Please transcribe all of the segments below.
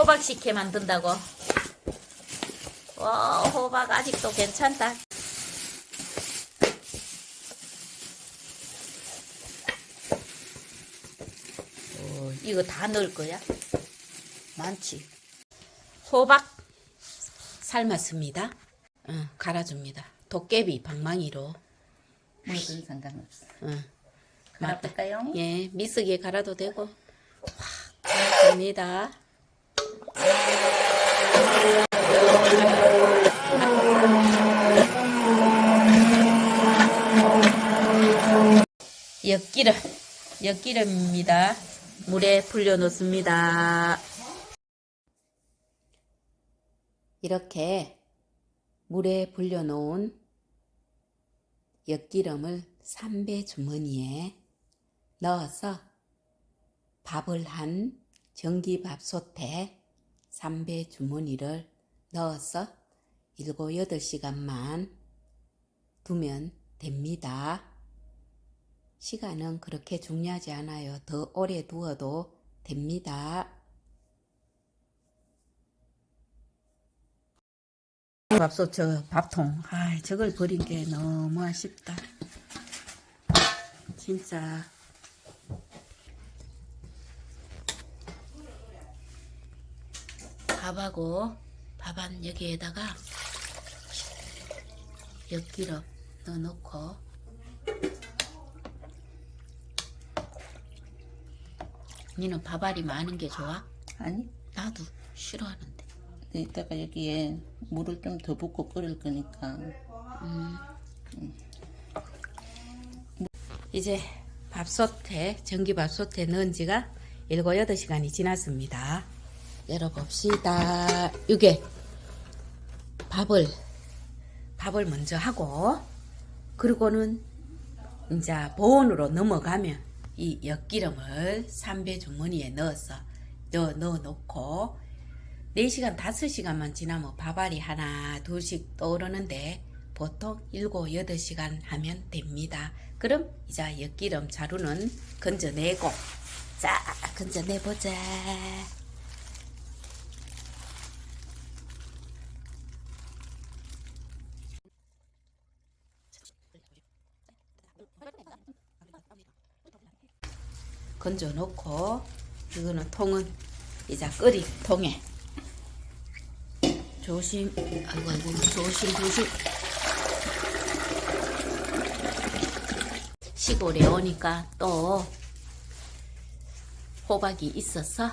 호박 식혜 만든다고. 와, 호박 아직도 괜찮다. 오, 이거 다 넣을 거야? 많지. 호박 삶았습니다. 응, 갈아줍니다. 도깨비 방망이로. 뭐든 상관없어. 응. 갈아볼까요? 예, 미쓰기에 갈아도 되고. 확 갈아줍니다. 엿기름, 엿기름입니다. 물에 불려 놓습니다. 이렇게 물에 불려 놓은 엿기름을 삼배 주머니에 넣어서 밥을 한 전기밥솥에 삼배 주머니를 넣어서 7, 8시간만 두면 됩니다. 시간은 그렇게 중요하지 않아요. 더 오래 두어도 됩니다. 밥솥 저 밥통 아 저걸 버린 게 너무 아쉽다 진짜 밥하고 밥한 여기에다가 엿기름 넣어놓고 니는 밥알이 많은 게 좋아? 아니, 나도 싫어하는데 근데 이따가 여기에 물을 좀 더 붓고 끓일 거니까. 이제 밥솥에 전기밥솥에 넣은 지가 7, 8시간이 지났습니다. 열어봅시다. 이게 밥을 밥을 먼저 하고 그리고는 이제 보온으로 넘어가면 이 엿기름을 삼배 주머니에 넣어서 넣어, 넣어 놓고 4시간, 5시간만 지나면 밥알이 하나, 둘씩 떠오르는데 보통 7, 8시간 하면 됩니다. 그럼 이제 엿기름 자루는 건져내고 자, 건져내보자. 건져 놓고 이거는 통은 이제 끓이 통에 조심 아이고 아이고 조심 조심. 시골에 오니까 또 호박이 있어서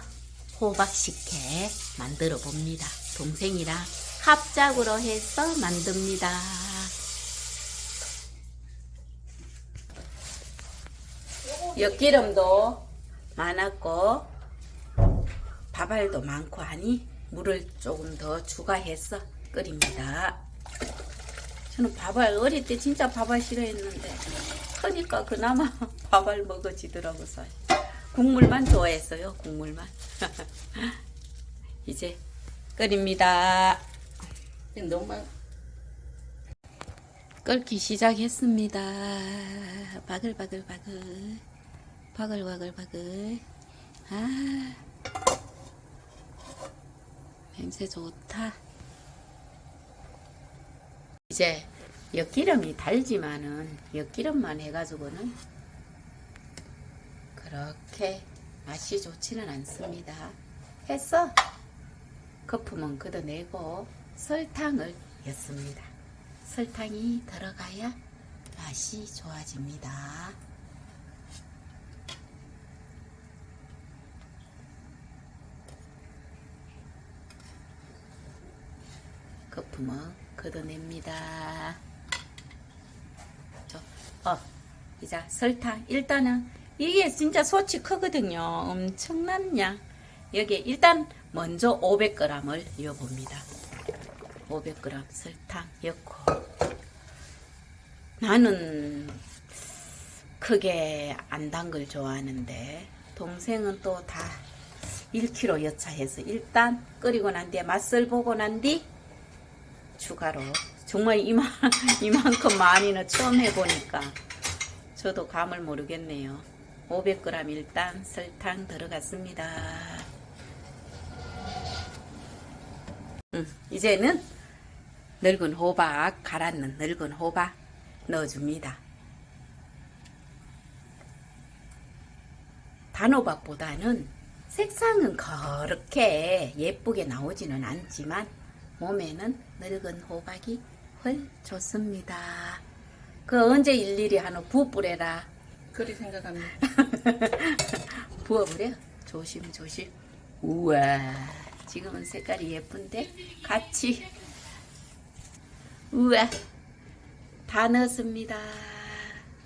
호박 식혜 만들어 봅니다. 동생이랑 합작으로 해서 만듭니다 엿기름도 많았고 밥알도 많고 하니 물을 조금 더 추가해서 끓입니다. 저는 밥알 어릴 때 진짜 밥알 싫어했는데 크니까 그나마 밥알 먹어지더라고요. 국물만 좋아했어요. 국물만. 이제 끓입니다. 너무 끓기 시작했습니다. 바글바글바글. 바글바글바글. 아. 냄새 좋다. 이제 엿기름이 달지만은 엿기름만 해가지고는 그렇게 맛이 좋지는 않습니다. 해서 거품은 걷어내고 설탕을 였습니다. 설탕이 들어가야 맛이 좋아집니다. 거품은 걷어냅니다. 저, 어, 이제 설탕 일단은 이게 진짜 소치 크거든요. 엄청난 양. 여기에 일단 먼저 500g을 넣어봅니다. 500g 설탕 넣고 나는 크게 안 단 걸 좋아하는데 동생은 또 다 1kg 여차해서 일단 끓이고 난 뒤에 맛을 보고 난 뒤 추가로 정말 이만 이만큼 많이는 처음 해보니까 저도 감을 모르겠네요. 500g 일단 설탕 들어갔습니다. 음, 이제는 늙은 호박 갈았는 늙은 호박 넣어줍니다. 단호박보다는 색상은 그렇게 예쁘게 나오지는 않지만 몸에는 늙은 호박이 훨 좋습니다. 그 언제 일일이 하노 부뿌래라? 그리 생각합니다. 부어버려? 조심 조심. 우와 지금은 색깔이 예쁜데 같이. 우와 다 넣었습니다.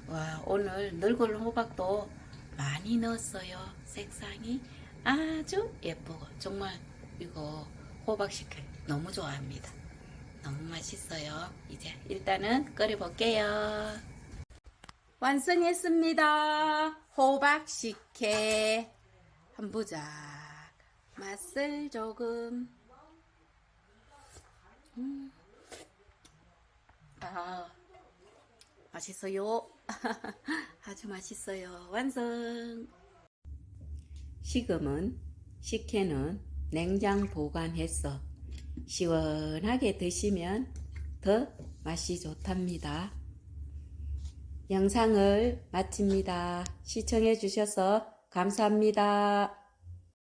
와 오늘 늙은 호박도 많이 넣었어요. 색상이 아주 예쁘고. 정말 이거 호박 식혜 너무 좋아합니다 너무 맛있어요 이제 일단은 끓여 볼게요 완성했습니다. 호박 식혜 한 부작. 맛을 조금. 음. 아, 맛있어요. 아주 맛있어요. 완성. 식음은 식혜는 냉장 보관해서 시원하게 드시면 더 맛이 좋답니다. 영상을 마칩니다. 시청해 주셔서 감사합니다.